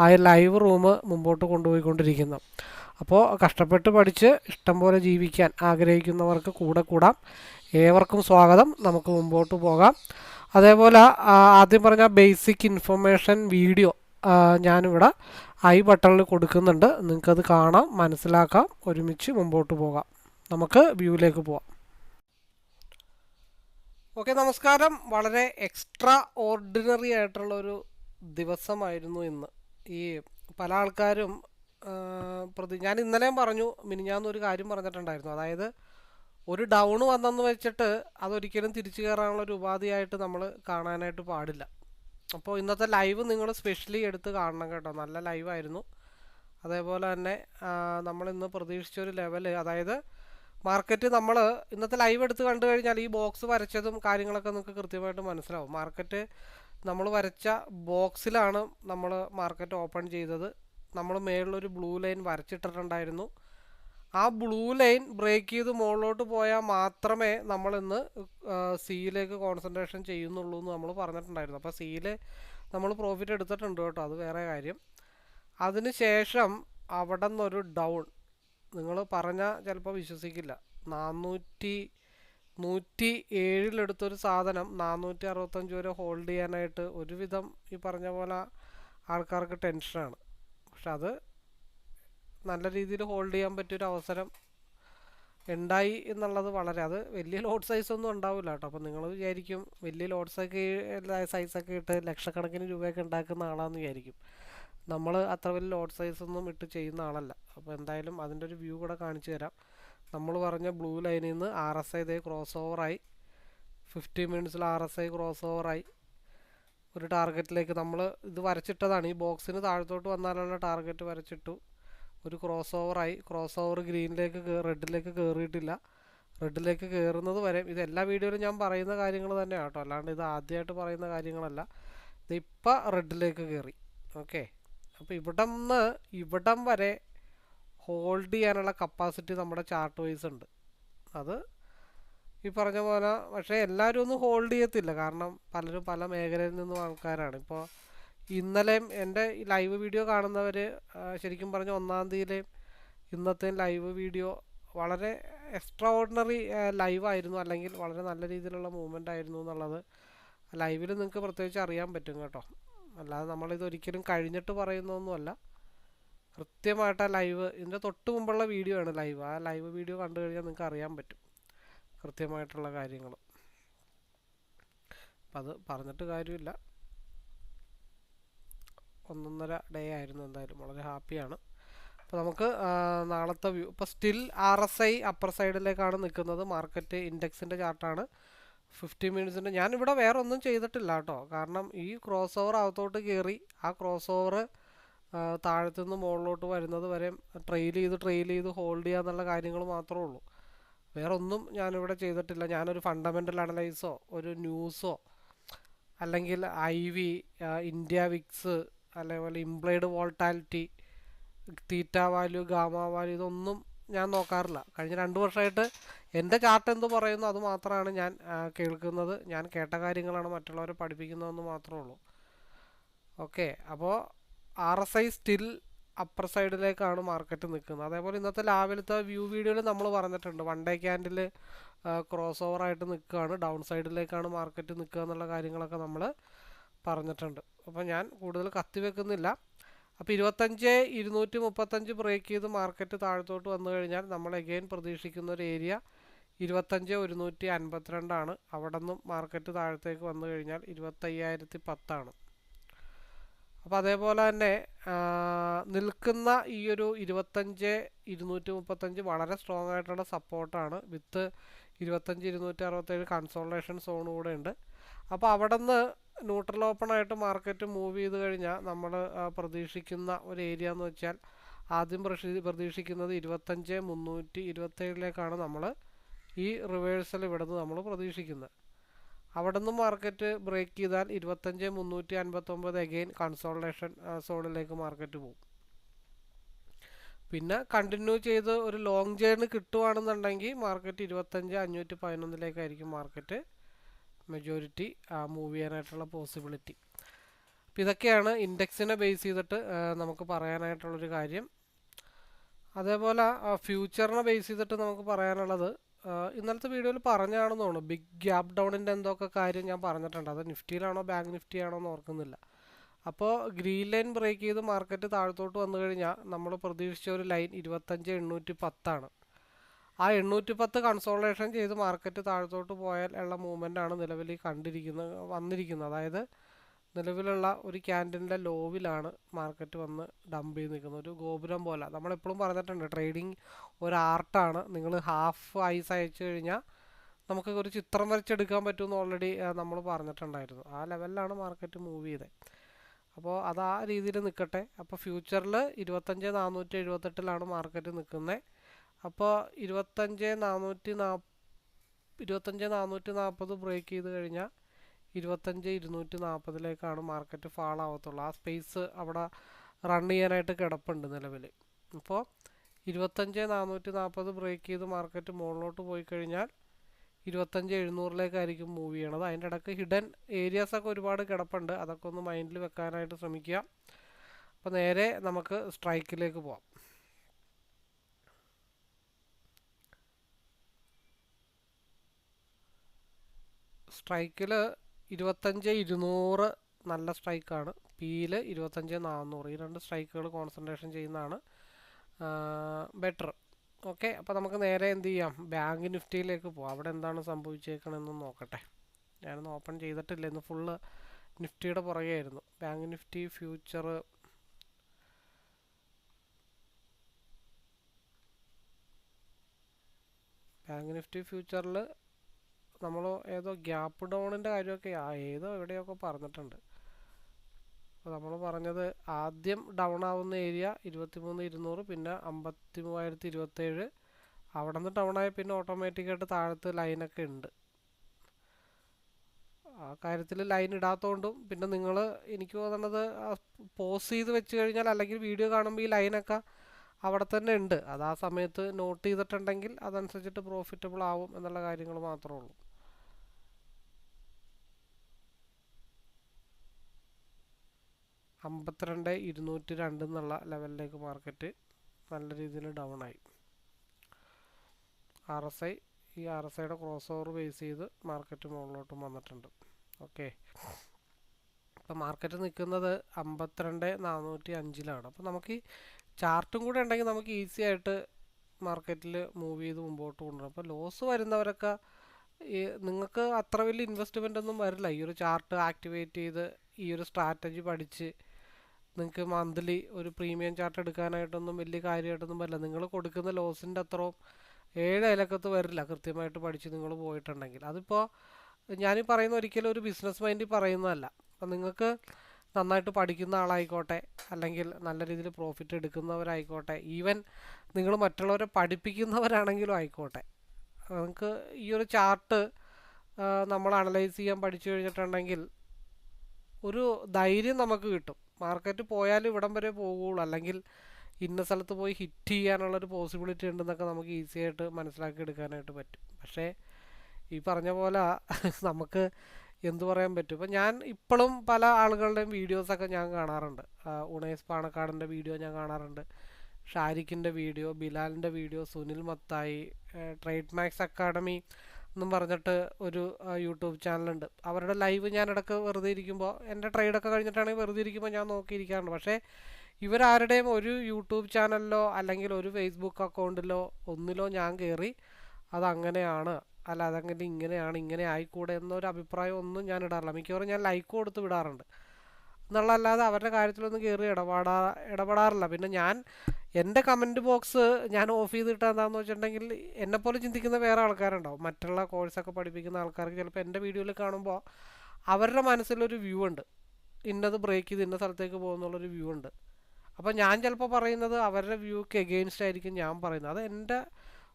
ആ live room മുമ്പോട്ട് കൊണ്ടുപോയിക്കൊണ്ടിരിക്കുന്നു. അപ്പോൾ കഷ്ടപ്പെട്ട് പഠിച്ച് ഇഷ്ടം പോലെ ജീവിക്കാൻ ആഗ്രഹിക്കുന്നവർക്ക് കൂടെ കൂടാം. ഏവർക്കും സ്വാഗതം. നമുക്ക് മുമ്പോട്ട് പോകാം. അതേപോലെ ആദ്യം പറഞ്ഞ ബേസിക് ഇൻഫർമേഷൻ വീഡിയോ ഞാനിവിടെ ഐ ബട്ടണിൽ കൊടുക്കുന്നുണ്ട്. നിങ്ങൾക്കത് കാണാം മനസ്സിലാക്കാം. ഒരുമിച്ച് മുമ്പോട്ട് പോകാം. നമുക്ക് വ്യൂവിലേക്ക് പോവാം. ഓക്കെ നമസ്കാരം. വളരെ എക്സ്ട്രാ ഓർഡിനറി ആയിട്ടുള്ള ഒരു ദിവസമായിരുന്നു ഇന്ന്. ഈ പല ആൾക്കാരും പ്രതി ഞാൻ ഇന്നലെയും പറഞ്ഞു മിനിഞ്ഞാന്ന് ഒരു കാര്യം പറഞ്ഞിട്ടുണ്ടായിരുന്നു. അതായത് ഒരു ഡൗൺ വന്നെന്ന് വെച്ചിട്ട് അതൊരിക്കലും തിരിച്ചു കയറാനുള്ള ഒരു ഉപാധിയായിട്ട് നമ്മൾ കാണാനായിട്ട് പാടില്ല. അപ്പോൾ ഇന്നത്തെ ലൈവ് നിങ്ങൾ സ്പെഷ്യലി എടുത്ത് കാണണം കേട്ടോ. നല്ല ലൈവായിരുന്നു അതേപോലെ തന്നെ നമ്മൾ ഇന്ന് പ്രതീക്ഷിച്ച ഒരു ലെവൽ അതായത് മാർക്കറ്റ് നമ്മൾ ഇന്നത്തെ ലൈവ് എടുത്ത് കണ്ടു കഴിഞ്ഞാൽ ഈ ബോക്സ് വരച്ചതും കാര്യങ്ങളൊക്കെ നിങ്ങൾക്ക് കൃത്യമായിട്ട് മനസ്സിലാവും. മാർക്കറ്റ് നമ്മൾ വരച്ച ബോക്സിലാണ് നമ്മൾ മാർക്കറ്റ് ഓപ്പൺ ചെയ്തത്. നമ്മൾ മേളിലൊരു ബ്ലൂ ലൈൻ വരച്ചിട്ടിട്ടുണ്ടായിരുന്നു. ആ ബ്ലൂ ലൈൻ ബ്രേക്ക് ചെയ്ത് മുകളിലോട്ട് പോയാൽ മാത്രമേ നമ്മൾ ഇന്ന് സിയിലേക്ക് കോൺസെൻട്രേഷൻ ചെയ്യുന്നുള്ളൂ എന്ന് നമ്മൾ പറഞ്ഞിട്ടുണ്ടായിരുന്നു. അപ്പോൾ സിയിൽ നമ്മൾ പ്രോഫിറ്റ് എടുത്തിട്ടുണ്ട് കേട്ടോ അത് വേറെ കാര്യം. അതിന് ശേഷം അവിടെ നിന്നൊരു ഡൗൺ നിങ്ങൾ പറഞ്ഞാൽ ചിലപ്പോൾ വിശ്വസിക്കില്ല. നാനൂറ്റി നൂറ്റി ഏഴിലെടുത്തൊരു സാധനം നാനൂറ്റി അറുപത്തഞ്ച് വരെ ഹോൾഡ് ചെയ്യാനായിട്ട് ഒരുവിധം ഈ പറഞ്ഞ പോലെ ആൾക്കാർക്ക് ടെൻഷനാണ്. പക്ഷെ അത് നല്ല രീതിയിൽ ഹോൾഡ് ചെയ്യാൻ പറ്റിയൊരു അവസരം ഉണ്ടായി എന്നുള്ളത് വളരെ അത് വലിയ ലോഡ് സൈസ് ഒന്നും ഉണ്ടാവില്ല കേട്ടോ. അപ്പോൾ നിങ്ങൾ വിചാരിക്കും വലിയ ലോഡ്സൊക്കെ സൈസൊക്കെ ഇട്ട് ലക്ഷക്കണക്കിന് രൂപയൊക്കെ ഉണ്ടാക്കുന്ന ആളാണെന്ന് വിചാരിക്കും. നമ്മൾ അത്ര വലിയ ലോഡ് സൈസ് ഒന്നും ഇട്ട് ചെയ്യുന്ന ആളല്ല. അപ്പോൾ എന്തായാലും അതിന്റെ ഒരു വ്യൂ കൂടെ കാണിച്ചു തരാം. നമ്മൾ പറഞ്ഞ ബ്ലൂ ലൈനിൽ നിന്ന് ആർ എസ് ഐ ഇതേ ക്രോസ് ഓവറായി ഫിഫ്റ്റി മിനിറ്റ്സിൽ ആർ എസ് ഐ ക്രോസ് ഓവറായി ഒരു ടാർഗറ്റിലേക്ക് നമ്മൾ ഇത് വരച്ചിട്ടതാണ്. ഈ ബോക്സിന് താഴത്തോട്ട് വന്നാലുള്ള ടാർഗറ്റ് വരച്ചിട്ടു. ഒരു ക്രോസ് ഓവറായി ക്രോസ് ഓവർ ഗ്രീനിലേക്ക് റെഡിലേക്ക് കയറിയിട്ടില്ല റെഡിലേക്ക് കയറുന്നത് വരെ ഇത് എല്ലാ വീഡിയോയിലും ഞാൻ പറയുന്ന കാര്യങ്ങൾ തന്നെയാണ് കേട്ടോ. അല്ലാണ്ട് ഇത് ആദ്യമായിട്ട് പറയുന്ന കാര്യങ്ങളല്ല. ഇത് ഇപ്പം റെഡിലേക്ക് കയറി ഓക്കെ അപ്പോൾ ഇവിടം നിന്ന് ഇവിടം വരെ ഹോൾഡ് ചെയ്യാനുള്ള കപ്പാസിറ്റി നമ്മുടെ ചാർട്ട് വൈസ് ഉണ്ട്. അത് ഈ പറഞ്ഞ പോലെ പക്ഷേ എല്ലാവരും ഒന്നും ഹോൾഡ് ചെയ്യത്തില്ല. കാരണം പലരും പല മേഖലയിൽ നിന്നും ആൾക്കാരാണ്. ഇപ്പോൾ ഇന്നലെയും എന്റെ ലൈവ് വീഡിയോ കാണുന്നവർ ശരിക്കും പറഞ്ഞ ഒന്നാം തീയതിയിലെയും ഇന്നത്തെ ലൈവ് വീഡിയോ വളരെ എക്സ്ട്രാ ഓർഡിനറി ലൈവ് ആയിരുന്നു. അല്ലെങ്കിൽ വളരെ നല്ല രീതിയിലുള്ള മൂവ്മെന്റ് ആയിരുന്നു എന്നുള്ളത് ലൈവിൽ നിങ്ങൾക്ക് പ്രത്യേകിച്ച് അറിയാൻ പറ്റും കേട്ടോ. അല്ലാതെ നമ്മളിത് ഒരിക്കലും കഴിഞ്ഞിട്ട് പറയുന്നൊന്നുമല്ല കൃത്യമായിട്ട് ആ ലൈവ് ഇതിന്റെ തൊട്ട് മുമ്പുള്ള വീഡിയോ ആണ് ലൈവ്. ആ ലൈവ് വീഡിയോ കണ്ടു കഴിഞ്ഞാൽ നിങ്ങൾക്ക് അറിയാൻ പറ്റും. കൃത്യമായിട്ടുള്ള കാര്യങ്ങൾ. അപ്പം അത് പറഞ്ഞിട്ട് കാര്യമില്ല. ഒന്നൊന്നര ഡേ ആയിരുന്നു എന്തായാലും. വളരെ ഹാപ്പിയാണ്. അപ്പോൾ നമുക്ക് നാളത്തെ വ്യൂ ഇപ്പോൾ still R S I upper സൈഡിലേക്കാണ് നിൽക്കുന്നത്. മാർക്കറ്റ് ഇൻഡെക്സിന്റെ ചാർട്ടാണ്. ഫിഫ്റ്റി മിനിറ്റ്സിന്റെ ഞാനിവിടെ വേറെ ഒന്നും ചെയ്തിട്ടില്ല കേട്ടോ. കാരണം ഈ ക്രോസ് ഓവർ അകത്തോട്ട് കയറി ആ ക്രോസ് ഓവർ താഴത്തു നിന്ന് മുകളിലോട്ട് വരുന്നത് വരെ ട്രെയിൽ ചെയ്ത് ട്രെയിൽ ചെയ്ത് ഹോൾഡ് ചെയ്യുക എന്നുള്ള കാര്യങ്ങൾ മാത്രമേ ഉള്ളൂ. വേറെ ഒന്നും ഞാനിവിടെ ചെയ്തിട്ടില്ല. ഞാനൊരു ഫണ്ടമെന്റൽ അനലൈസോ ഒരു ന്യൂസോ അല്ലെങ്കിൽ ഐ വി ഇന്ത്യ വിക്സ് അല്ലെങ്കിൽ implied volatility theta value gamma value ഇതൊന്നും ഞാൻ നോക്കാറില്ല. കഴിഞ്ഞ രണ്ട് വർഷമായിട്ട് എന്റെ ചാർട്ട് എന്ത് പറയുന്നു അത് മാത്രമാണ് ഞാൻ കേൾക്കുന്നത്. ഞാൻ കേട്ട കാര്യങ്ങളാണ് മറ്റുള്ളവരെ പഠിപ്പിക്കുന്നതെന്ന് മാത്രമേ ഉള്ളൂ. ഓക്കെ അപ്പോൾ R S I still upper സൈഡിലേക്കാണ് market നിൽക്കുന്നത് അതേപോലെ ഇന്നത്തെ രാവിലത്തെ വ്യൂ വീഡിയോയിൽ നമ്മൾ പറഞ്ഞിട്ടുണ്ട്. One day candle cross over ആയിട്ട് നിൽക്കുകയാണ് ഡൗൺ സൈഡിലേക്കാണ് മാർക്കറ്റ് നിൽക്കുക എന്നുള്ള കാര്യങ്ങളൊക്കെ നമ്മൾ പറഞ്ഞിട്ടുണ്ട്. അപ്പോൾ ഞാൻ കൂടുതൽ കത്തി വെക്കുന്നില്ല. അപ്പോൾ ഇരുപത്തഞ്ച് ഇരുന്നൂറ്റി മുപ്പത്തഞ്ച് ബ്രേക്ക് ചെയ്ത് മാർക്കറ്റ് താഴത്തോട്ട് വന്നു കഴിഞ്ഞാൽ നമ്മൾ എഗെയിൻ പ്രതീക്ഷിക്കുന്ന ഒരു ഏരിയ ഇരുപത്തഞ്ച് ഒരുന്നൂറ്റി അൻപത്തിരണ്ടാണ്. അവിടെ നിന്നും മാർക്കറ്റ് താഴത്തേക്ക് വന്നു കഴിഞ്ഞാൽ ഇരുപത്തയ്യായിരത്തി പത്താണ്. അപ്പോൾ അതേപോലെ തന്നെ നിൽക്കുന്ന ഈ ഒരു ഇരുപത്തഞ്ച് ഇരുന്നൂറ്റി മുപ്പത്തഞ്ച് വളരെ സ്ട്രോങ് ആയിട്ടുള്ള സപ്പോർട്ടാണ് വിത്ത് ഇരുപത്തഞ്ച് ഇരുന്നൂറ്റി അറുപത്തേഴ് കൺസോൾട്ടേഷൻ സോൺ കൂടെ ഉണ്ട്. അപ്പോൾ അവിടെ നിന്ന് ന്യൂട്രൽ ഓപ്പൺ ആയിട്ട് മാർക്കറ്റ് മൂവ് ചെയ്ത് കഴിഞ്ഞാൽ നമ്മൾ പ്രതീക്ഷിക്കുന്ന ഒരു ഏരിയ എന്ന് വെച്ചാൽ ആദ്യം പ്രതീക്ഷിക്കുന്നത് ഇരുപത്തഞ്ച് മുന്നൂറ്റി ഇരുപത്തേഴിലേക്കാണ് നമ്മൾ ഈ റിവേഴ്സൽ ഇവിടെ നിന്ന് നമ്മൾ പ്രതീക്ഷിക്കുന്നത്. അവിടെ നിന്ന് മാർക്കറ്റ് ബ്രേക്ക് ചെയ്താൽ ഇരുപത്തഞ്ച് മുന്നൂറ്റി അൻപത്തൊമ്പത് അഗെയിൻ കൺസോൾട്ടേഷൻ സോണിലേക്ക് മാർക്കറ്റ് പോകും പിന്നെ കണ്ടിന്യൂ ചെയ്ത് ഒരു ലോങ് ജേർണി കിട്ടുവാണെന്നുണ്ടെങ്കിൽ മാർക്കറ്റ് ഇരുപത്തഞ്ച് അഞ്ഞൂറ്റി പതിനൊന്നിലേക്കായിരിക്കും മാർക്കറ്റ് മെജോറിറ്റി മൂവ് ചെയ്യാനായിട്ടുള്ള പോസിബിലിറ്റി അപ്പം ഇതൊക്കെയാണ് ഇൻഡെക്സിനെ ബേസ് ചെയ്തിട്ട് നമുക്ക് പറയാനായിട്ടുള്ളൊരു കാര്യം. അതേപോലെ ഫ്യൂച്ചറിനെ ബേസ് ചെയ്തിട്ട് നമുക്ക് പറയാനുള്ളത് ഇന്നലത്തെ വീഡിയോയിൽ പറഞ്ഞാണെന്ന് തോന്നുന്നു ബിഗ് ഗ്യാപ് ഡൗണിന്റെ എന്തൊക്കെ കാര്യം ഞാൻ പറഞ്ഞിട്ടുണ്ട്. അത് നിഫ്റ്റിയിലാണോ ബാങ്ക് നിഫ്റ്റി ആണോ എന്ന് ഓർക്കുന്നില്ല. അപ്പോൾ ഗ്രീൻ ലൈൻ ബ്രേക്ക് ചെയ്ത് മാർക്കറ്റ് താഴത്തോട്ട് വന്നു കഴിഞ്ഞാൽ നമ്മൾ പ്രതീക്ഷിച്ച ഒരു ലൈൻ ഇരുപത്തഞ്ച് എണ്ണൂറ്റി പത്താണ് ആ എണ്ണൂറ്റി പത്ത് കൺസോളേഷൻ ചെയ്ത് മാർക്കറ്റ് താഴത്തോട്ട് പോയാൽ ഉള്ള മൂവ്മെന്റ് ആണ് നിലവിൽ കണ്ടിരിക്കുന്നത് വന്നിരിക്കുന്നത്. അതായത് നിലവിലുള്ള ഒരു ക്യാൻഡിലിന്റെ ലോവിലാണ് മാർക്കറ്റ് വന്ന് ഡംപ് ചെയ്ത് നിൽക്കുന്നത്. ഒരു ഗോപുരം പോലെ. നമ്മളെപ്പോഴും പറഞ്ഞിട്ടുണ്ട് ട്രേഡിങ് ഒരു ആർട്ടാണ് നിങ്ങൾ ഹാഫ് ഐസ് അയച്ചു കഴിഞ്ഞാൽ നമുക്ക് ഒരു ചിത്രം വരച്ചെടുക്കാൻ പറ്റുമെന്ന് ഓൾറെഡി നമ്മൾ പറഞ്ഞിട്ടുണ്ടായിരുന്നു. ആ ലെവലിലാണ് മാർക്കറ്റ് മൂവ് ചെയ്തത് അപ്പോൾ അത് ആ രീതിയിൽ നിൽക്കട്ടെ. അപ്പോൾ ഫ്യൂച്ചറിൽ ഇരുപത്തഞ്ച് നാനൂറ്റി എഴുപത്തെട്ടിലാണ് മാർക്കറ്റ് നിൽക്കുന്നത്. അപ്പോൾ ഇരുപത്തഞ്ച് നാനൂറ്റി നാ ഇരുപത്തഞ്ച് നാനൂറ്റി നാൽപ്പത് ബ്രേക്ക് ചെയ്ത് കഴിഞ്ഞാൽ ഇരുപത്തഞ്ച് ഇരുന്നൂറ്റി നാൽപ്പതിലേക്കാണ് മാർക്കറ്റ് ഫാൾ ആവത്തുള്ളൂ ആ സ്പേസ് അവിടെ റൺ ചെയ്യാനായിട്ട് കിടപ്പുണ്ട് നിലവിൽ അപ്പോൾ ഇരുപത്തഞ്ച് നാനൂറ്റി നാൽപ്പത് ബ്രേക്ക് ചെയ്ത് മാർക്കറ്റ് മുകളിലോട്ട് പോയി കഴിഞ്ഞാൽ ഇരുപത്തഞ്ച് എഴുന്നൂറിലേക്കായിരിക്കും മൂവ് ചെയ്യണത്. അതിന്റെ ഇടയ്ക്ക് ഹിഡൻ ഏരിയാസൊക്കെ ഒരുപാട് കിടപ്പുണ്ട്. അതൊക്കെ ഒന്ന് മൈൻഡിൽ വെക്കാനായിട്ട് ശ്രമിക്കുക. അപ്പോൾ നേരെ നമുക്ക് സ്ട്രൈക്കിലേക്ക് പോവാം. സ്ട്രൈക്കിൽ ഇരുപത്തഞ്ച് ഇരുന്നൂറ് നല്ല സ്ട്രൈക്കാണ്. പിയിൽ ഇരുപത്തഞ്ച് നാന്നൂറ്. ഈ രണ്ട് സ്ട്രൈക്കുകൾ കോൺസെൻട്രേഷൻ ചെയ്യുന്നതാണ് ബെറ്റർ ഓക്കെ അപ്പോൾ നമുക്ക് നേരെ എന്ത് ചെയ്യാം? ബാങ്ക് നിഫ്റ്റിയിലേക്ക് പോകാം അവിടെ എന്താണ് സംഭവിച്ചേക്കണമെന്ന് നോക്കട്ടെ. ഞാനൊന്ന് ഓപ്പൺ ചെയ്തിട്ടില്ല. ഇന്ന് ഫുള്ള് നിഫ്റ്റിയുടെ പുറകെയായിരുന്നു. Bank Nifty future bank Nifty ഫ്യൂച്ചറിൽ നമ്മൾ ഏതോ ഗ്യാപ്പ് ഡൗണിന്റെ കാര്യമൊക്കെ ഏതോ എവിടെയൊക്കെ പറഞ്ഞിട്ടുണ്ട്. അപ്പോൾ നമ്മൾ പറഞ്ഞത് ആദ്യം ഡൗൺ ആവുന്ന ഏരിയ ഇരുപത്തിമൂന്ന് ഇരുന്നൂറ് പിന്നെ അമ്പത്തി മൂവായിരത്തി ഇരുപത്തേഴ്. അവിടെ നിന്ന് ഡൗൺ ആയ പിന്നെ ഓട്ടോമാറ്റിക്കായിട്ട് താഴത്ത് ലൈനൊക്കെ ഉണ്ട്. ആ കാര്യത്തിൽ ലൈൻ ഇടാത്തതുകൊണ്ടും പിന്നെ നിങ്ങൾ എനിക്ക് തോന്നുന്നത് പോസ് ചെയ്ത് വെച്ച് കഴിഞ്ഞാൽ അല്ലെങ്കിൽ വീഡിയോ കാണുമ്പോൾ ഈ ലൈനൊക്കെ അവിടെ തന്നെ ഉണ്ട്. അത് ആ സമയത്ത് നോട്ട് ചെയ്തിട്ടുണ്ടെങ്കിൽ അതനുസരിച്ചിട്ട് പ്രോഫിറ്റബിൾ ആവും എന്നുള്ള കാര്യങ്ങൾ മാത്രമേ ഉള്ളൂ. അമ്പത്തിരണ്ട് ഇരുന്നൂറ്റി രണ്ട് എന്നുള്ള ലെവലിലേക്ക് മാർക്കറ്റ് നല്ല രീതിയിൽ ഡൗൺ ആയി. ആർ എസ് ഐ ഈ ആർ എസ് ഐയുടെ ക്രോസ് ഓവർ ബേസ് ചെയ്ത് മാർക്കറ്റ് മുകളിലോട്ടും വന്നിട്ടുണ്ട്. ഓക്കെ അപ്പോൾ മാർക്കറ്റ് നിൽക്കുന്നത് അമ്പത്തിരണ്ട് നാനൂറ്റി അഞ്ചിലാണ് അപ്പോൾ നമുക്ക് ഈ ചാർട്ടും കൂടെ ഉണ്ടെങ്കിൽ നമുക്ക് ഈസി ആയിട്ട് മാർക്കറ്റിൽ മൂവ് ചെയ്ത് മുമ്പോട്ട് കൊണ്ടുവരും. അപ്പോൾ ലോസ് വരുന്നവരൊക്കെ ഈ നിങ്ങൾക്ക് അത്ര വലിയ ഇൻവെസ്റ്റ്മെന്റ് ഒന്നും വരില്ല. ഈ ഒരു ചാർട്ട് ആക്ടിവേറ്റ് ചെയ്ത് ഈ ഒരു സ്ട്രാറ്റജി പഠിച്ച് നിങ്ങൾക്ക് മന്ത്ലി ഒരു പ്രീമിയം ചാർട്ട് എടുക്കാനായിട്ടൊന്നും വലിയ കാര്യമായിട്ടൊന്നും വരില്ല. നിങ്ങൾ കൊടുക്കുന്ന ലോസിന്റെ അത്രയും ഏഴ് അയലക്കത്ത് വരില്ല കൃത്യമായിട്ട് പഠിച്ച് നിങ്ങൾ പോയിട്ടുണ്ടെങ്കിൽ. അതിപ്പോൾ ഞാൻ പറയുന്ന ഒരിക്കലും ഒരു ബിസിനസ് മൈൻഡിൽ പറയുന്നതല്ല. അപ്പം നിങ്ങൾക്ക് നന്നായിട്ട് പഠിക്കുന്ന ആളായിക്കോട്ടെ അല്ലെങ്കിൽ നല്ല രീതിയിൽ പ്രോഫിറ്റ് എടുക്കുന്നവരായിക്കോട്ടെ ഈവൻ നിങ്ങൾ മറ്റുള്ളവരെ പഠിപ്പിക്കുന്നവരാണെങ്കിലും ആയിക്കോട്ടെ. നിങ്ങൾക്ക് ഈ ഒരു ചാർട്ട് നമ്മൾ അനലൈസ് ചെയ്യാൻ പഠിച്ചു കഴിഞ്ഞിട്ടുണ്ടെങ്കിൽ ഒരു ധൈര്യം നമുക്ക് കിട്ടും. മാർക്കറ്റ് പോയാൽ ഇവിടം വരെ പോകുള്ളൂ അല്ലെങ്കിൽ ഇന്ന സ്ഥലത്ത് പോയി ഹിറ്റ് ചെയ്യാനുള്ളൊരു പോസിബിലിറ്റി ഉണ്ടെന്നൊക്കെ നമുക്ക് ഈസി ആയിട്ട് മനസ്സിലാക്കി എടുക്കാനായിട്ട് പറ്റും. പക്ഷേ ഈ പറഞ്ഞ പോലെ നമുക്ക് എന്തു പറയാൻ പറ്റും? ഇപ്പം ഞാൻ ഇപ്പോഴും പല ആളുകളുടെയും വീഡിയോസൊക്കെ ഞാൻ കാണാറുണ്ട്. ഉണേസ് പാണക്കാടിന്റെ വീഡിയോ ഞാൻ കാണാറുണ്ട്. ഷാരിഖിന്റെ വീഡിയോ ബിലാലിന്റെ video Sunil Mathai trade max academy എന്നും പറഞ്ഞിട്ട് ഒരു യൂട്യൂബ് ചാനലുണ്ട്. അവരുടെ ലൈവ് ഞാൻ ഇടയ്ക്ക് വെറുതെ ഇരിക്കുമ്പോൾ എന്റെ ട്രേഡൊക്കെ കഴിഞ്ഞിട്ടാണെങ്കിൽ വെറുതെ ഇരിക്കുമ്പോൾ ഞാൻ നോക്കിയിരിക്കാറുണ്ട്. പക്ഷേ ഇവരാരുടെയും ഒരു യൂട്യൂബ് ചാനലിലോ അല്ലെങ്കിൽ ഒരു ഫേസ്ബുക്ക് അക്കൗണ്ടിലോ ഒന്നിലോ ഞാൻ കയറി അതങ്ങനെയാണ്. അല്ല അതങ്ങനെ ഇങ്ങനെയാണ് ഇങ്ങനെ ആയിക്കൂടെ എന്നൊരു അഭിപ്രായം ഒന്നും ഞാൻ ഇടാറില്ല. മിക്കവാറും ഞാൻ ലൈക്ക് കൊടുത്ത് വിടാറുണ്ട്. എന്നുള്ളതല്ലാതെ അവരുടെ കാര്യത്തിലൊന്നും കയറി ഇടപാടാ ഇടപെടാറില്ല. പിന്നെ ഞാൻ എന്റെ കമന്റ് ബോക്സ് ഞാൻ ഓഫ് ചെയ്ത് എന്താണെന്ന് വെച്ചിട്ടുണ്ടെങ്കിൽ എന്നെപ്പോലെ ചിന്തിക്കുന്ന വേറെ ആൾക്കാരുണ്ടാവും. മറ്റുള്ള കോഴ്സൊക്കെ പഠിപ്പിക്കുന്ന ആൾക്കാർക്ക് ചിലപ്പോൾ എന്റെ വീഡിയോയിൽ കാണുമ്പോൾ അവരുടെ മനസ്സിലൊരു വ്യൂ ഉണ്ട്. ഇന്നത് ബ്രേക്ക് ചെയ്ത് ഇന്ന സ്ഥലത്തേക്ക് പോകുന്നുള്ളൊരു വ്യൂ ഉണ്ട്. അപ്പോൾ ഞാൻ ചിലപ്പോൾ പറയുന്നത് അവരുടെ വ്യൂക്ക് എഗെയിൻസ്റ്റ് ആയിരിക്കും ഞാൻ പറയുന്നത്. അത് എന്റെ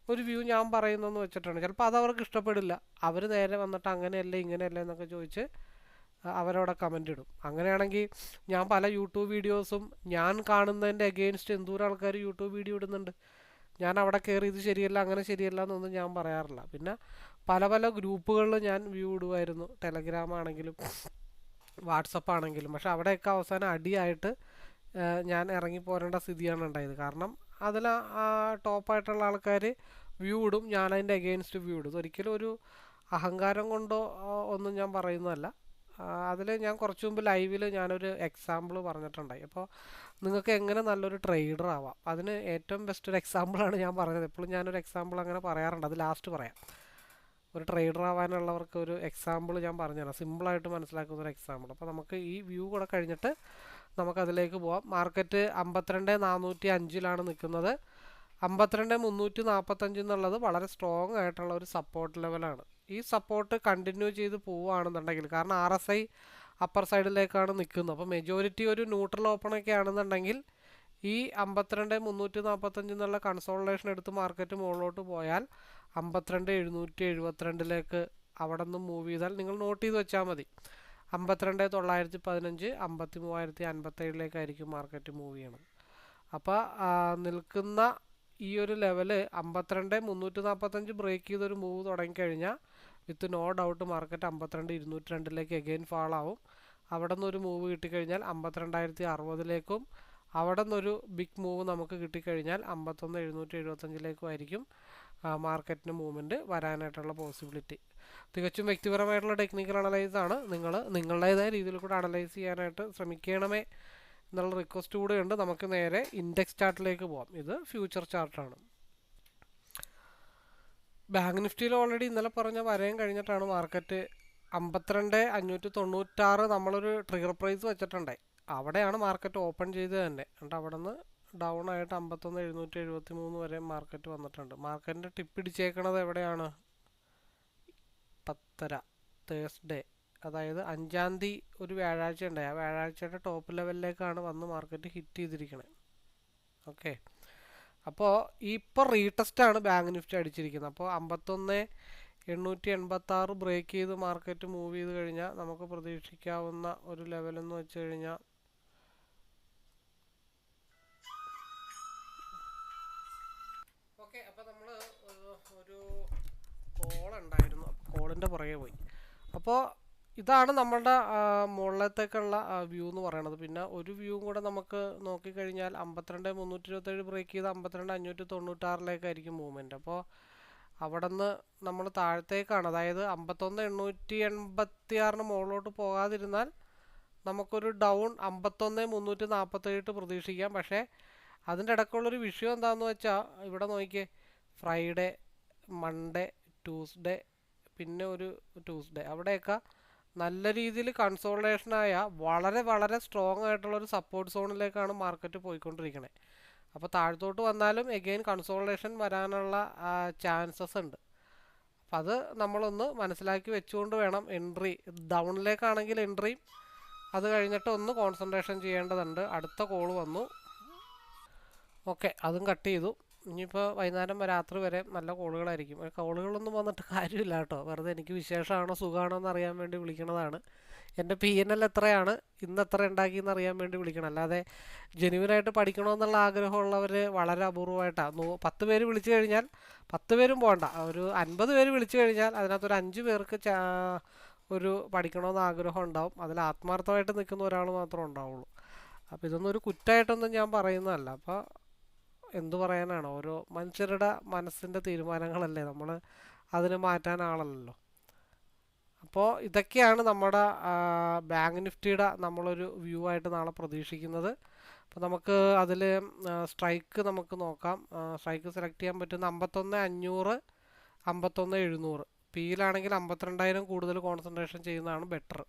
ഒരു വ്യൂ ഞാൻ പറയുന്നതെന്ന് വെച്ചിട്ടാണ്. ചിലപ്പോൾ അത് അവർക്ക് ഇഷ്ടപ്പെടില്ല. അവർ നേരെ വന്നിട്ട് അങ്ങനെയല്ലേ ഇങ്ങനെയല്ലേ എന്നൊക്കെ ചോദിച്ച് അവരവിടെ കമന്റ് ഇടും. അങ്ങനെയാണെങ്കിൽ ഞാൻ പല യൂട്യൂബ് വീഡിയോസും ഞാൻ കാണുന്നതിന്റെ എഗെയിൻസ്റ്റ് എന്തോരം ആൾക്കാർ യൂട്യൂബ് വീഡിയോ ഇടുന്നുണ്ട്. ഞാൻ അവിടെ കയറി ഇത് ശരിയല്ല അങ്ങനെ ശരിയല്ല എന്നൊന്നും ഞാൻ പറയാറില്ല. പിന്നെ പല പല ഗ്രൂപ്പുകളിൽ ഞാൻ വ്യൂ ഇടുമായിരുന്നു ടെലഗ്രാം ആണെങ്കിലും വാട്സപ്പ് ആണെങ്കിലും. പക്ഷെ അവിടെയൊക്കെ അവസാനം അടിയായിട്ട് ഞാൻ ഇറങ്ങി പോരേണ്ട സ്ഥിതിയാണ് ഉണ്ടായത്. കാരണം അതിൽ ടോപ്പായിട്ടുള്ള ആൾക്കാർ വ്യൂ ഇടും. ഞാൻ അതിന്റെ അഗെയിൻസ്റ്റ് വ്യൂ ഇടും. ഒരിക്കലും ഒരു അഹങ്കാരം കൊണ്ടോ ഒന്നും ഞാൻ പറയുന്നതല്ല. അതിൽ ഞാൻ കുറച്ച് മുമ്പ് ലൈവിൽ ഞാനൊരു എക്സാമ്പിൾ പറഞ്ഞിട്ടുണ്ടായി. അപ്പോൾ നിങ്ങൾക്ക് എങ്ങനെ നല്ലൊരു ട്രേഡർ ആവാം? അതിന് ഏറ്റവും ബെസ്റ്റ് ഒരു എക്സാമ്പിളാണ് ഞാൻ പറഞ്ഞത്. എപ്പോഴും ഞാനൊരു എക്സാമ്പിൾ അങ്ങനെ പറയാറുണ്ട്. അത് ലാസ്റ്റ് പറയാം. ഒരു ട്രേഡർ ആവാനുള്ളവർക്ക് ഒരു എക്സാമ്പിൾ ഞാൻ പറഞ്ഞുതരാം സിമ്പിളായിട്ട് മനസ്സിലാക്കുന്ന ഒരു എക്സാമ്പിൾ അപ്പോൾ നമുക്ക് ഈ വ്യൂ കൂടെ കഴിഞ്ഞിട്ട് നമുക്കതിലേക്ക് പോവാം. മാർക്കറ്റ് അമ്പത്തിരണ്ട് നാനൂറ്റി അഞ്ചിലാണ് നിൽക്കുന്നത്. അമ്പത്തിരണ്ട് മുന്നൂറ്റി നാൽപ്പത്തഞ്ച് എന്നുള്ളത് വളരെ സ്ട്രോങ് ആയിട്ടുള്ള ഒരു സപ്പോർട്ട് ലെവലാണ് ഈ സപ്പോർട്ട് കണ്ടിന്യൂ ചെയ്ത് പോവുകയാണെന്നുണ്ടെങ്കിൽ കാരണം ആർ എസ് ഐ അപ്പർ സൈഡിലേക്കാണ് നിൽക്കുന്നത്. അപ്പോൾ മെജോറിറ്റി ഒരു ന്യൂട്രൽ ഓപ്പണൊക്കെ ആണെന്നുണ്ടെങ്കിൽ ഈ അമ്പത്തിരണ്ട് മുന്നൂറ്റി നാൽപ്പത്തഞ്ച് എന്നുള്ള കൺസോൾട്ടേഷൻ എടുത്ത് മാർക്കറ്റ് മുകളിലോട്ട് പോയാൽ അമ്പത്തിരണ്ട് എഴുന്നൂറ്റി എഴുപത്തിരണ്ടിലേക്ക് അവിടെ നിന്ന് മൂവ് ചെയ്താൽ നിങ്ങൾ നോട്ട് ചെയ്ത് വെച്ചാൽ മതി. അമ്പത്തിരണ്ട് തൊള്ളായിരത്തി പതിനഞ്ച് അമ്പത്തി മൂവായിരത്തി അൻപത്തേഴിലേക്കായിരിക്കും മാർക്കറ്റ് മൂവ് ചെയ്യണത്. അപ്പോൾ നിൽക്കുന്ന ഈ ഒരു ലെവൽ അമ്പത്തിരണ്ട് മുന്നൂറ്റി നാൽപ്പത്തഞ്ച് ബ്രേക്ക് ചെയ്തൊരു മൂവ് തുടങ്ങിക്കഴിഞ്ഞാൽ വിത്ത് നോ ഡൗട്ട് മാർക്കറ്റ് അമ്പത്തിരണ്ട് ഇരുന്നൂറ്റി രണ്ടിലേക്ക് എഗെയിൻ ഫാൾ ആവും. അവിടെ നിന്നൊരു മൂവ് കിട്ടിക്കഴിഞ്ഞാൽ അമ്പത്തിരണ്ടായിരത്തി അറുപതിലേക്കും അവിടെ നിന്നൊരു ബിഗ് മൂവ് നമുക്ക് കിട്ടിക്കഴിഞ്ഞാൽ അമ്പത്തൊന്ന് എഴുന്നൂറ്റി എഴുപത്തഞ്ചിലേക്കും ആയിരിക്കും മാർക്കറ്റിന് മൂവ്മെന്റ് വരാനായിട്ടുള്ള പോസിബിലിറ്റി തികച്ചും വ്യക്തിപരമായിട്ടുള്ള ടെക്നിക്കൽ അനലൈസ് ആണ്. നിങ്ങൾ നിങ്ങളുടേതായ രീതിയിൽ കൂടെ അനലൈസ് ചെയ്യാനായിട്ട് ശ്രമിക്കണമേ എന്നുള്ള റിക്വസ്റ്റ് കൂടെ ഉണ്ട്. നമുക്ക് നേരെ ഇൻഡെക്സ് ചാർട്ടിലേക്ക് പോവാം. ഇത് ഫ്യൂച്ചർ ചാർട്ടാണ് ബാങ്ക് നിഫ്റ്റിയിൽ ഓൾറെഡി ഇന്നലെ പറഞ്ഞ വരയും കഴിഞ്ഞിട്ടാണ് മാർക്കറ്റ് അമ്പത്തിരണ്ട് അഞ്ഞൂറ്റി തൊണ്ണൂറ്റാറ് നമ്മളൊരു ട്രിഗർ പ്രൈസ് വെച്ചിട്ടുണ്ടായി. അവിടെയാണ് മാർക്കറ്റ് ഓപ്പൺ ചെയ്തത് തന്നെ. എന്നിട്ട് അവിടെ നിന്ന് ഡൗൺ ആയിട്ട് അമ്പത്തൊന്ന് എഴുന്നൂറ്റി എഴുപത്തി മൂന്ന് വരെ മാർക്കറ്റ് വന്നിട്ടുണ്ട്. മാർക്കറ്റിന്റെ ടിപ്പ് ഇടിച്ചേക്കണത് എവിടെയാണ്? പത്തര തേഴ്സ്ഡേ അതായത് അഞ്ചാം തീയതി ഒരു വ്യാഴാഴ്ച ഉണ്ടായി. ആ വ്യാഴാഴ്ചയുടെ ടോപ്പ് ലെവലിലേക്കാണ് വന്ന് മാർക്കറ്റ് ഹിറ്റ് ചെയ്തിരിക്കുന്നത് ഓക്കെ അപ്പോൾ ഇപ്പോൾ റീടെസ്റ്റ് ആണ് ബാങ്ക് നിഫ്റ്റി അടിച്ചിരിക്കുന്നത്. അപ്പോൾ അമ്പത്തൊന്ന് എണ്ണൂറ്റി എൺപത്തി ആറ് ബ്രേക്ക് ചെയ്ത് മാർക്കറ്റ് മൂവ് ചെയ്ത് കഴിഞ്ഞാൽ നമുക്ക് പ്രതീക്ഷിക്കാവുന്ന ഒരു ലെവൽ എന്ന് വെച്ച് കഴിഞ്ഞാൽ ഓക്കെ അപ്പോൾ നമ്മൾ ഒരു കോൾ ഉണ്ടായിരുന്നു. കോളിന്റെ പുറകെ പോയി. അപ്പോൾ ഇതാണ് നമ്മളുടെ മുകളിലത്തേക്കുള്ള വ്യൂ എന്ന് പറയുന്നത് പിന്നെ ഒരു വ്യൂവും കൂടെ നമുക്ക് നോക്കിക്കഴിഞ്ഞാൽ അമ്പത്തിരണ്ട് മുന്നൂറ്റി ഇരുപത്തേഴ് ബ്രേക്ക് ചെയ്ത് അമ്പത്തിരണ്ട് അഞ്ഞൂറ്റി തൊണ്ണൂറ്റാറിലേക്കായിരിക്കും മൂവ്മെന്റ് അപ്പോൾ അവിടെ നിന്ന് നമ്മൾ താഴത്തേക്കാണ്. അതായത് അമ്പത്തൊന്ന് എണ്ണൂറ്റി എൺപത്തി ആറിന് മുകളിലോട്ട് പോകാതിരുന്നാൽ നമുക്കൊരു ഡൗൺ അമ്പത്തൊന്ന് മുന്നൂറ്റി നാൽപ്പത്തേഴ് പ്രതീക്ഷിക്കാം. പക്ഷേ അതിന്റെ ഇടയ്ക്കുള്ളൊരു വിഷയം എന്താണെന്ന് വെച്ചാൽ ഇവിടെ നോക്കിയേ ഫ്രൈഡേ മൺഡേ ട്യൂസ്ഡേ പിന്നെ ഒരു ട്യൂസ്ഡേ അവിടെയൊക്കെ നല്ല രീതിയിൽ കൺസോൾട്ടേഷനായ വളരെ വളരെ സ്ട്രോങ് ആയിട്ടുള്ള ഒരു സപ്പോർട്ട് സോണിലേക്കാണ് മാർക്കറ്റ് പോയിക്കൊണ്ടിരിക്കുന്നത് അപ്പോൾ താഴത്തോട്ട് വന്നാലും എഗെയിൻ കൺസോൾട്ടേഷൻ വരാനുള്ള ചാൻസസ് ഉണ്ട്. അപ്പം അത് നമ്മളൊന്ന് മനസ്സിലാക്കി വെച്ചുകൊണ്ട് വേണം എൻട്രി ഡൗണിലേക്കാണെങ്കിൽ എൻട്രി അത് കഴിഞ്ഞിട്ട് ഒന്ന് കോൺസെൻട്രേഷൻ ചെയ്യേണ്ടതുണ്ട്. അടുത്ത കോൾ വന്നു. ഓക്കെ അതും കട്ട് ചെയ്തു. ഇനിയിപ്പോൾ വൈകുന്നേരം രാത്രി വരെ നല്ല കോളുകളായിരിക്കും. കോളുകളൊന്നും വന്നിട്ട് കാര്യമില്ല കേട്ടോ. വെറുതെ എനിക്ക് വിശേഷമാണോ സുഖമാണോ എന്ന് അറിയാൻ വേണ്ടി വിളിക്കണതാണ്. എന്റെ പി എൻ എൽ എത്രയാണ് ഇന്ന് എത്ര ഉണ്ടാക്കിയെന്ന് അറിയാൻ വേണ്ടി വിളിക്കണം. അല്ലാതെ ജെനുവിനായിട്ട് പഠിക്കണമെന്നുള്ള ആഗ്രഹമുള്ളവർ വളരെ അപൂർവമായിട്ടാണ് നൂ പത്ത് പേര് വിളിച്ചു കഴിഞ്ഞാൽ പത്ത് പേരും പോകണ്ട ഒരു അൻപത് പേര് വിളിച്ചു കഴിഞ്ഞാൽ അതിനകത്തൊരു അഞ്ച് പേർക്ക് ഒരു പഠിക്കണമെന്ന് ആഗ്രഹം ഉണ്ടാവും. അതിൽ ആത്മാർത്ഥമായിട്ട് നിൽക്കുന്ന ഒരാൾ മാത്രമേ ഉണ്ടാവുള്ളൂ. അപ്പോൾ ഇതൊന്നും ഒരു കുറ്റമായിട്ടൊന്നും ഞാൻ പറയുന്നതല്ല. അപ്പോൾ എന്തു പറയാനാണ്? ഓരോ മനുഷ്യരുടെ മനസ്സിന്റെ തീരുമാനങ്ങളല്ലേ നമ്മൾ അതിന് മാറ്റാൻ ആളല്ലല്ലോ. അപ്പോൾ ഇതൊക്കെയാണ് നമ്മുടെ ബാങ്ക് നിഫ്റ്റിയുടെ നമ്മളൊരു വ്യൂ ആയിട്ട് നാളെ പ്രതീക്ഷിക്കുന്നത്. അപ്പോൾ നമുക്ക് അതിൽ സ്ട്രൈക്ക് നമുക്ക് നോക്കാം. സ്ട്രൈക്ക് സെലക്ട് ചെയ്യാൻ പറ്റുന്ന അമ്പത്തൊന്ന് അഞ്ഞൂറ് അമ്പത്തൊന്ന് എഴുന്നൂറ്. പിയിലാണെങ്കിൽ അമ്പത്തിരണ്ടായിരം കൂടുതൽ കോൺസെൻട്രേഷൻ ചെയ്യുന്നതാണ് ബെറ്റർ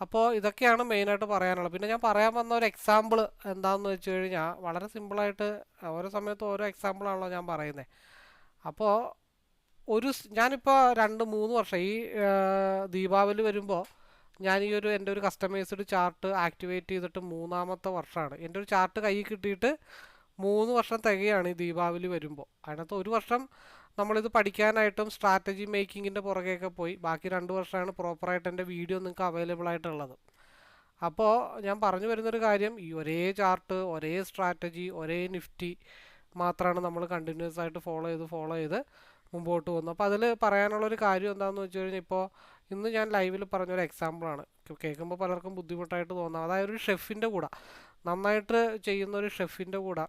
അപ്പോൾ ഇതൊക്കെയാണ് മെയിനായിട്ട് പറയാനുള്ളത്. പിന്നെ ഞാൻ പറയാൻ വന്ന ഒരു എക്സാമ്പിൾ എന്താണെന്ന് വെച്ച് കഴിഞ്ഞാൽ വളരെ സിമ്പിളായിട്ട് ഓരോ സമയത്തും ഓരോ എക്സാമ്പിളാണല്ലോ ഞാൻ പറയുന്നത് അപ്പോൾ ഒരു ഞാനിപ്പോൾ രണ്ട് മൂന്ന് വർഷം ഈ ദീപാവലി വരുമ്പോൾ ഞാൻ ഈ ഒരു എന്റെ ഒരു കസ്റ്റമൈസ്ഡ് ചാർട്ട് ആക്ടിവേറ്റ് ചെയ്തിട്ട് മൂന്നാമത്തെ വർഷമാണ് എന്റെ ഒരു ചാർട്ട് കയ്യിൽ കിട്ടിയിട്ട് മൂന്ന് വർഷം തികയാണ് ഈ ദീപാവലി വരുമ്പോൾ അതിനകത്ത് ഒരു വർഷം നമ്മളിത് പഠിക്കാനായിട്ടും സ്ട്രാറ്റജി മേക്കിങ്ങിന്റെ പുറകെയൊക്കെ പോയി. ബാക്കി രണ്ട് വർഷമാണ് പ്രോപ്പറായിട്ട് എന്റെ വീഡിയോ നിങ്ങൾക്ക് അവൈലബിൾ ആയിട്ടുള്ളത്. അപ്പോൾ ഞാൻ പറഞ്ഞു വരുന്നൊരു കാര്യം ഈ ഒരേ ചാർട്ട് ഒരേ സ്ട്രാറ്റജി ഒരേ നിഫ്റ്റി മാത്രമാണ് നമ്മൾ കണ്ടിന്യൂസ് ആയിട്ട് ഫോളോ ചെയ്ത് ഫോളോ ചെയ്ത് മുമ്പോട്ട് പോകുന്നത്. അപ്പോൾ അതിൽ പറയാനുള്ളൊരു കാര്യം എന്താണെന്ന് വെച്ച് കഴിഞ്ഞാൽ ഇപ്പോൾ ഇന്ന് ഞാൻ ലൈവിൽ പറഞ്ഞൊരു എക്സാമ്പിളാണ് കേൾക്കുമ്പോൾ പലർക്കും ബുദ്ധിമുട്ടായിട്ട് തോന്നാം. അതായത് ഒരു ഷെഫിന്റെ കൂടെ. നന്നായിട്ട് ചെയ്യുന്ന ഒരു ഷെഫിന്റെ കൂടെ.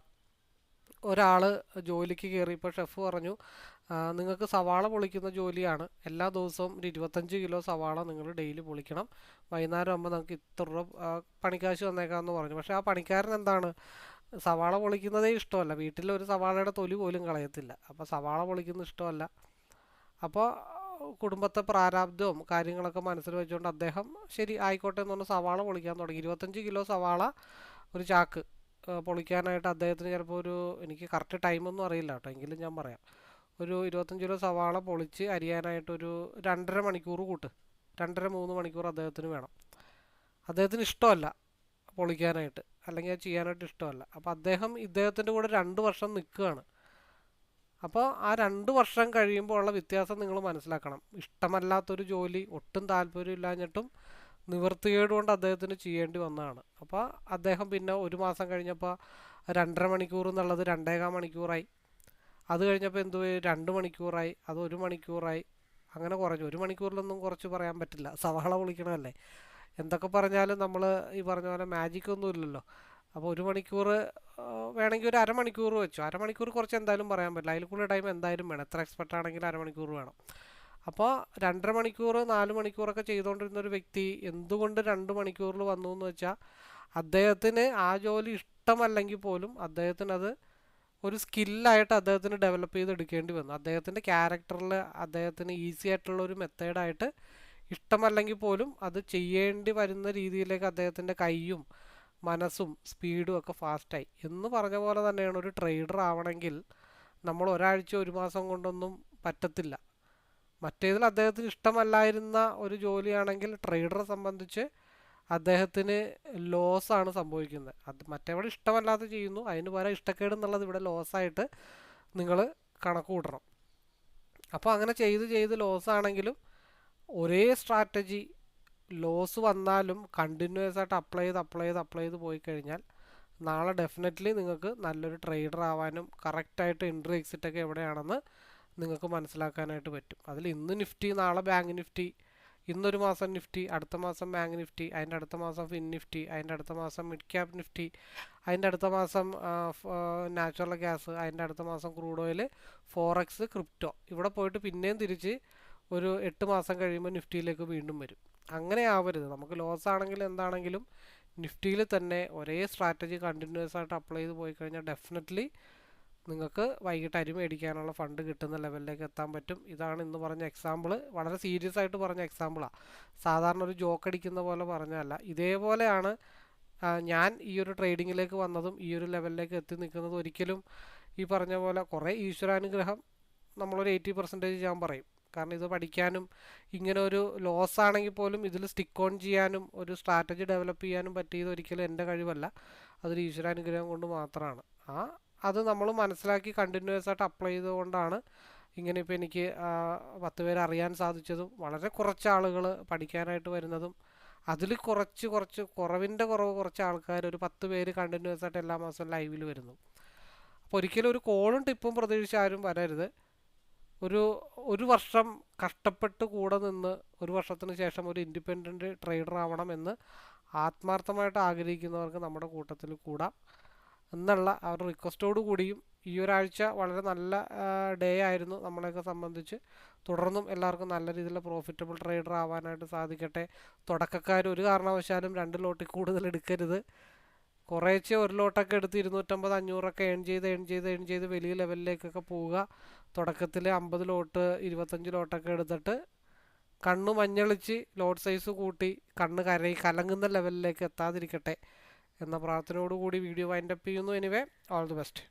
ഒരാൾ ജോലിക്ക് കയറി ഇപ്പോൾ ഷെഫ് പറഞ്ഞു "ആ, നിങ്ങൾക്ക് സവാള പൊളിക്കുന്ന ജോലിയാണ്. എല്ലാ ദിവസവും ഒരു ഇരുപത്തഞ്ച് കിലോ സവാള നിങ്ങൾ ഡെയിലി പൊളിക്കണം. വൈകുന്നേരം ആകുമ്പോൾ നമുക്ക് ഇത്ര രൂപ പണിക്കാശ് വന്നേക്കാമെന്ന് പറഞ്ഞു. പക്ഷേ ആ പണിക്കാരൻ എന്താണ്? സവാള പൊളിക്കുന്നതേ ഇഷ്ടമല്ല. വീട്ടിൽ ഒരു സവാളയുടെ തൊലി പോലും കളയത്തില്ല. അപ്പോൾ സവാള പൊളിക്കുന്ന ഇഷ്ടമല്ല. അപ്പോൾ കുടുംബത്തെ പ്രാരാബ്ദവും കാര്യങ്ങളൊക്കെ മനസ്സിൽ വെച്ചുകൊണ്ട് അദ്ദേഹം ശരി ആയിക്കോട്ടെ എന്ന് പറഞ്ഞ് സവാള പൊളിക്കാൻ തുടങ്ങി. ഇരുപത്തഞ്ച് കിലോ സവാള ഒരു ചാക്ക് പൊളിക്കാനായിട്ട് അദ്ദേഹത്തിന് ചിലപ്പോൾ ഒരു എനിക്ക് കറക്റ്റ് ടൈമൊന്നും അറിയില്ല കേട്ടോ. എങ്കിലും ഞാൻ പറയാം. ഒരു ഇരുപത്തഞ്ച് കിലോ സവാള പൊളിച്ച് അരിയാനായിട്ടൊരു രണ്ടര മണിക്കൂർ കൂട്ട്. രണ്ടര മൂന്ന് മണിക്കൂർ അദ്ദേഹത്തിന് വേണം. അദ്ദേഹത്തിന് ഇഷ്ടമല്ല പൊളിക്കാനായിട്ട്. അല്ലെങ്കിൽ അത് ചെയ്യാനായിട്ട് ഇഷ്ടമല്ല. അപ്പോൾ അദ്ദേഹം ഇദ്ദേഹത്തിന്റെ കൂടെ രണ്ട് വർഷം നിൽക്കുകയാണ്. അപ്പോൾ ആ രണ്ട് വർഷം കഴിയുമ്പോൾ ഉള്ള വ്യത്യാസം നിങ്ങൾ മനസ്സിലാക്കണം. ഇഷ്ടമല്ലാത്തൊരു ജോലി ഒട്ടും താല്പര്യമില്ലാഞ്ഞിട്ടും നിവൃത്തികേട് കൊണ്ട് അദ്ദേഹത്തിന് ചെയ്യേണ്ടി വന്നതാണ്. അപ്പോൾ അദ്ദേഹം പിന്നെ ഒരു മാസം കഴിഞ്ഞപ്പോൾ രണ്ടര മണിക്കൂർ എന്നുള്ളത് രണ്ടേകാൽ മണിക്കൂറായി. അത് കഴിഞ്ഞപ്പോൾ എന്തോ രണ്ട് മണിക്കൂറായി. അത് ഒരു മണിക്കൂറായി. അങ്ങനെ കുറഞ്ഞു. ഒരു മണിക്കൂറിലൊന്നും കുറച്ച് പറയാൻ പറ്റില്ല. സവാള വിളിക്കണമല്ലേ എന്തൊക്കെ പറഞ്ഞാലും നമ്മൾ ഈ പറഞ്ഞ പോലെ മാജിക് ഒന്നും ഇല്ലല്ലോ. അപ്പോൾ ഒരു മണിക്കൂർ വേണമെങ്കിൽ ഒരു അരമണിക്കൂർ വെച്ചു. അരമണിക്കൂർ കുറച്ച് എന്തായാലും പറയാൻ പറ്റില്ല. അതിൽ കൂടുതൽ ടൈം എന്തായാലും വേണം. എത്ര എക്സ്പെർട്ട് ആണെങ്കിലും അരമണിക്കൂർ വേണം. അപ്പോൾ രണ്ടര മണിക്കൂർ നാല് മണിക്കൂറൊക്കെ ചെയ്തുകൊണ്ടിരുന്ന ഒരു വ്യക്തി എന്തുകൊണ്ട് രണ്ട് മണിക്കൂറിൽ വന്നു എന്ന് വെച്ചാൽ അദ്ദേഹത്തിന് ആ ജോലി ഇഷ്ടമല്ലെങ്കിൽ പോലും അദ്ദേഹത്തിനത് ഒരു സ്കില്ലായിട്ട് അദ്ദേഹത്തിന് ഡെവലപ്പ് ചെയ്തെടുക്കേണ്ടി വന്നു. അദ്ദേഹത്തിന്റെ ക്യാരക്ടറിൽ അദ്ദേഹത്തിന് ഈസി ആയിട്ടുള്ള ഒരു മെത്തേഡായിട്ട് ഇഷ്ടമല്ലെങ്കിൽ പോലും അത് ചെയ്യേണ്ടി വരുന്ന രീതിയിലേക്ക് അദ്ദേഹത്തിന്റെ കൈയും മനസ്സും സ്പീഡും ഒക്കെ ഫാസ്റ്റായി എന്ന് പറഞ്ഞ പോലെ തന്നെയാണ് ഒരു ട്രേഡർ ആവണമെങ്കിൽ നമ്മൾ ഒരാഴ്ച ഒരു മാസം കൊണ്ടൊന്നും പറ്റത്തില്ല. മറ്റേതിൽ അദ്ദേഹത്തിന് ഇഷ്ടമല്ലായിരുന്ന ഒരു ജോലിയാണെങ്കിൽ ട്രേഡറെ സംബന്ധിച്ച് അദ്ദേഹത്തിന് ലോസ് ആണ് സംഭവിക്കുന്നത്. അത് മറ്റേവിടെ ഇഷ്ടമല്ലാതെ ചെയ്യുന്നു. അതിന് പകരം ഇഷ്ടക്കേട് എന്നുള്ളത് ഇവിടെ ലോസായിട്ട് നിങ്ങൾ കണക്ക് കൂട്ടണം. അപ്പോൾ അങ്ങനെ ചെയ്ത് ചെയ്ത് ലോസ് ആണെങ്കിലും ഒരേ സ്ട്രാറ്റജി ലോസ് വന്നാലും കണ്ടിന്യൂസ് ആയിട്ട് അപ്ലൈ ചെയ്ത് അപ്ലൈ ചെയ്ത് അപ്ലൈ ചെയ്ത് പോയി കഴിഞ്ഞാൽ നാളെ ഡെഫിനറ്റ്ലി നിങ്ങൾക്ക് നല്ലൊരു ട്രേഡർ ആവാനും കറക്റ്റായിട്ട് എൻട്രി എക്സിറ്റ് ഒക്കെ എവിടെയാണെന്ന് നിങ്ങൾക്ക് മനസ്സിലാക്കാനായിട്ട് പറ്റും. അതിൽ ഇന്ന് നിഫ്റ്റി നാളെ ബാങ്ക് നിഫ്റ്റി ഇന്നൊരു മാസം നിഫ്റ്റി അടുത്ത മാസം ബാങ്ക് നിഫ്റ്റി അതിന്റെ അടുത്ത മാസം ഫിൻ നിഫ്റ്റി അതിന്റെ അടുത്ത മാസം മിഡ് ക്യാപ് നിഫ്റ്റി അതിന്റെ അടുത്ത മാസം നാച്ചുറൽ ഗ്യാസ് അതിന്റെ അടുത്ത മാസം ക്രൂഡ് ഓയിൽ ഫോറക്സ് ക്രിപ്റ്റോ. ഇവിടെ പോയിട്ട് പിന്നെയും തിരിച്ച് ഒരു എട്ട് മാസം കഴിയുമ്പോൾ നിഫ്റ്റിയിലേക്ക് വീണ്ടും വരും. അങ്ങനെ ആവരുത്. നമുക്ക് ലോസ് ആണെങ്കിലും എന്താണെങ്കിലും നിഫ്റ്റിയിൽ തന്നെ ഒരേ സ്ട്രാറ്റജി കണ്ടിന്യൂസ് ആയിട്ട് അപ്ലൈ ചെയ്ത് പോയി കഴിഞ്ഞാൽ ഡെഫിനറ്റ്ലി നിങ്ങൾക്ക് വൈകിട്ട് അരി മേടിക്കാനുള്ള ഫണ്ട് കിട്ടുന്ന ലെവലിലേക്ക് എത്താൻ പറ്റും. ഇതാണ് ഇന്ന് പറഞ്ഞ എക്സാമ്പിൾ വളരെ സീരിയസ് ആയിട്ട് പറഞ്ഞ എക്സാമ്പിളാണ് സാധാരണ ഒരു ജോക്ക് അടിക്കുന്ന പോലെ പറഞ്ഞതല്ല. ഇതേപോലെയാണ് ഞാൻ ഈ ഒരു ട്രേഡിങ്ങിലേക്ക് വന്നതും ഈ ഒരു ലെവലിലേക്ക് എത്തി നിൽക്കുന്നതും ഒരിക്കലും ഈ പറഞ്ഞ പോലെ കുറേ ഈശ്വരാനുഗ്രഹം നമ്മളൊരു എയ്റ്റി പെർസെന്റേജ് ഞാൻ പറയും. കാരണം ഇത് പഠിക്കാനും ഇങ്ങനെ ഒരു ലോസ് ആണെങ്കിൽ പോലും ഇതിൽ സ്റ്റിക്ക് ഓൺ ചെയ്യാനും ഒരു സ്ട്രാറ്റജി ഡെവലപ്പ് ചെയ്യാനും പറ്റിയത് ഒരിക്കലും എന്റെ കഴിവല്ല. അതൊരു ഈശ്വരാനുഗ്രഹം കൊണ്ട് മാത്രമാണ്. ആ അത് നമ്മൾ മനസ്സിലാക്കി കണ്ടിന്യൂസ് ആയിട്ട് അപ്ലൈ ചെയ്തുകൊണ്ടാണ് ഇങ്ങനെ ഇപ്പോൾ എനിക്ക് പത്ത് പേര് അറിയാൻ സാധിച്ചതും വളരെ കുറച്ച് ആളുകൾ പഠിക്കാനായിട്ട് വരുന്നതും അതിൽ കുറച്ച് കുറച്ച് കുറവിന്റെ കുറവ് കുറച്ച് ആൾക്കാർ ഒരു പത്ത് പേര് കണ്ടിന്യൂസ് ആയിട്ട് എല്ലാ മാസവും ലൈവിൽ വരുന്നു. അപ്പോൾ ഒരിക്കലും ഒരു കോളും ടിപ്പും പ്രതീക്ഷിച്ച് ആരും വരരുത്. ഒരു ഒരു വർഷം കഷ്ടപ്പെട്ട് കൂടെ നിന്ന് ഒരു വർഷത്തിന് ശേഷം ഒരു ഇൻഡിപെൻഡന്റ് ട്രേഡർ ആവണം എന്ന് ആത്മാർത്ഥമായിട്ട് ആഗ്രഹിക്കുന്നവർക്ക് നമ്മുടെ കൂട്ടത്തിൽ കൂടാം. എന്നുള്ള ആ ഒരു റിക്വസ്റ്റോട് കൂടിയും ഈ ഒരാഴ്ച വളരെ നല്ല ഡേ ആയിരുന്നു നമ്മളെയൊക്കെ സംബന്ധിച്ച്. തുടർന്നും എല്ലാവർക്കും നല്ല രീതിയിലുള്ള പ്രോഫിറ്റബിൾ ട്രേഡർ ആവാനായിട്ട് സാധിക്കട്ടെ. തുടക്കക്കാർ ഒരു കാരണവശാലും രണ്ട് ലോട്ടിൽ കൂടുതൽ എടുക്കരുത്. കുറേശ്ശെ ഒരു ലോട്ടൊക്കെ എടുത്ത് ഇരുന്നൂറ്റമ്പത് അഞ്ഞൂറൊക്കെ ഏൺ ചെയ്ത് ഏൺ ചെയ്ത് ഏൺ ചെയ്ത് വലിയ ലെവലിലേക്കൊക്കെ പോവുക. തുടക്കത്തിൽ അമ്പത് ലോട്ട് ഇരുപത്തഞ്ച് ലോട്ടൊക്കെ എടുത്തിട്ട് കണ്ണ് മഞ്ഞളിച്ച് ലോട്ട് സൈസ് കൂട്ടി കണ്ണ് കരയി കലങ്ങുന്ന ലെവലിലേക്ക് എത്താതിരിക്കട്ടെ. എന്ന പ്രാർത്ഥനയോടുകൂടി വീഡിയോ വൈൻഡപ്പ് ചെയ്യുന്നു. Anyway all the best